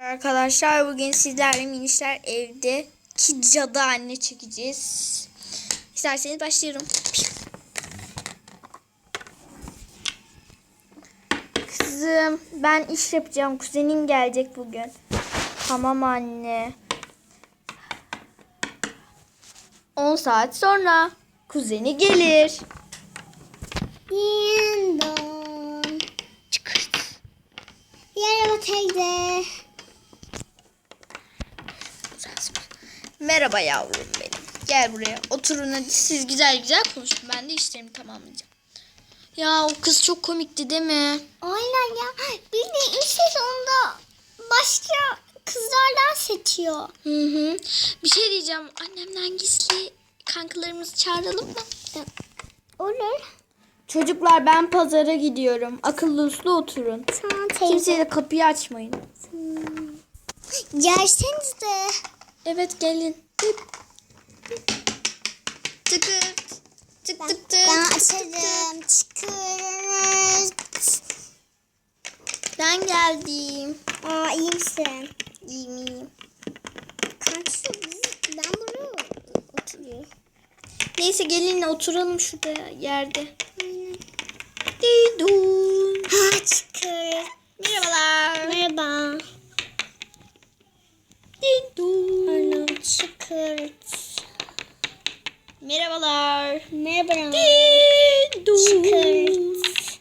Arkadaşlar bugün sizlerle minişler evde ki cadı anne çekeceğiz. İsterseniz başlıyorum. Kızım ben iş yapacağım. Kuzenin gelecek bugün. Tamam anne. 10 saat sonra kuzeni gelir. Dindon. Çıkırt. Merhaba teyze. Merhaba yavrum benim. Gel buraya. Oturun hadi. Siz güzel güzel konuşun. Ben de işlerimi tamamlayacağım. Ya o kız çok komikti değil mi? Aynen ya. Bir de ilk sezonda başka kızlardan seçiyor. Hı hı. Bir şey diyeceğim. Annemden gizli kankalarımızı çağıralım mı? Olur. Çocuklar ben pazara gidiyorum. Akıllı uslu oturun. Tamam teyze. Kimseye de kapıyı açmayın. Gelseniz de. Evet gelin. Tık tık tık. Ben tık tık açarım. Çıkıyoruz. Ben geldim. Aa iyi misin? İyiyim iyiyim. Biz. Ben buraya oturuyorum. Neyse gelin oturalım şurada yerde. Didun. Ha çıkıyoruz. Merhabalar. Merhaba. Anam çıkıyoruz. Merhabalar. Merhaba. Çıkıyoruz.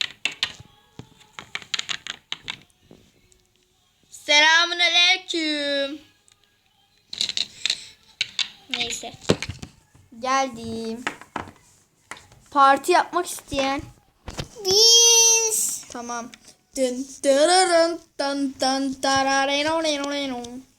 Selamun aleyküm. Neyse. Geldim. Parti yapmak isteyen. Biz. Tamam. Dın dırırın dın dın dararenorenonu.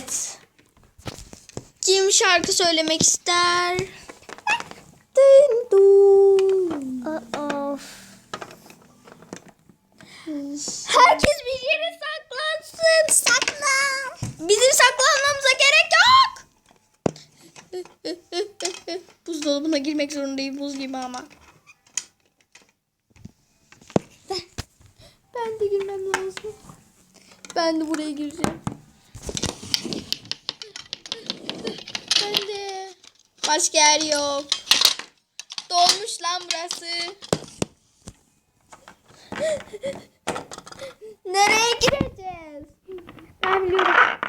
Evet. Kim şarkı söylemek ister? Dın dun. Of. Herkes bir yere saklansın. Saklan. Bizim saklanmamıza gerek yok. Buzdolabına girmek zorundayım buz gibi ama. Ben, de girmem lazım. Ben de buraya gireceğim. Ben de. Başka yer yok. Dolmuş lan burası. Nereye gireceğiz? Ben biliyorum.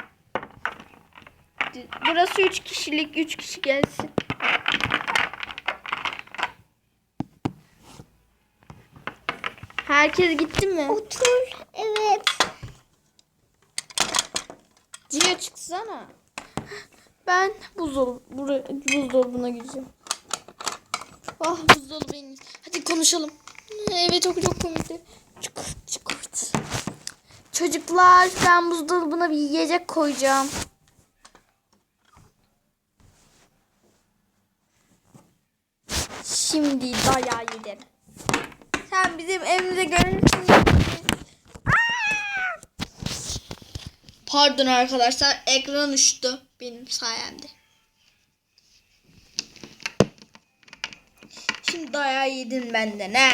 Burası üç kişilik. Üç kişi gelsin. Herkes gitti mi? Otur. Evet. Cio çıksana. Ben buzdolabı, buraya, buzdolabına gireceğim. Ah buzdolabı en iyisi. Hadi konuşalım. Evet çok çok komikti. Çıkırt çıkırt. Çocuklar ben buzdolabına bir yiyecek koyacağım. Şimdi dayağı yedim. Sen bizim evimize görürsün. Pardon arkadaşlar ekran uçtu benim sayemde. Şimdi dayağı yedin benden ha.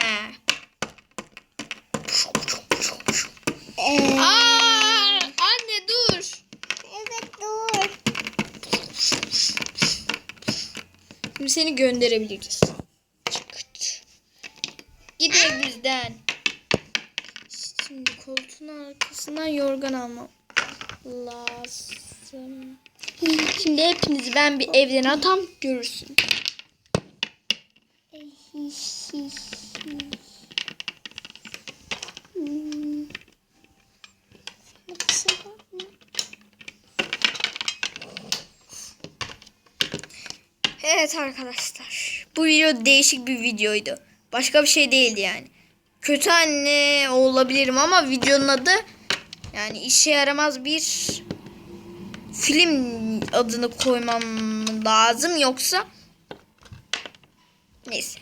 Ee, Aa, anne dur. evet dur. Şimdi seni gönderebiliriz. Git evimizden. Şimdi koltuğun arkasından yorgan almam lazım. Şimdi hepinizi ben bir evden atam görürsün. Evet arkadaşlar. Bu video değişik bir videoydu. Başka bir şey değildi yani. Kötü anne olabilirim ama videonun adı yani işe yaramaz bir film adını koymam lazım yoksa neyse.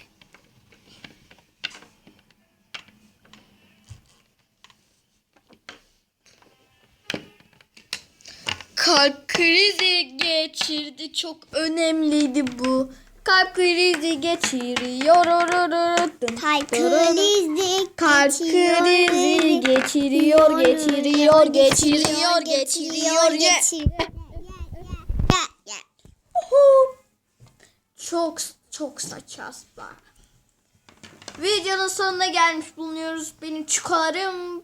kalp krizi geçirdi. Çok önemliydi bu. Kalp krizi geçiriyor. Kalp krizi Kalp krizi geçiriyor, geçiriyor, geçiriyor, geçiriyor. geçiriyor. Çok çok saçma. Videonun sonuna gelmiş bulunuyoruz. Benim çikolarım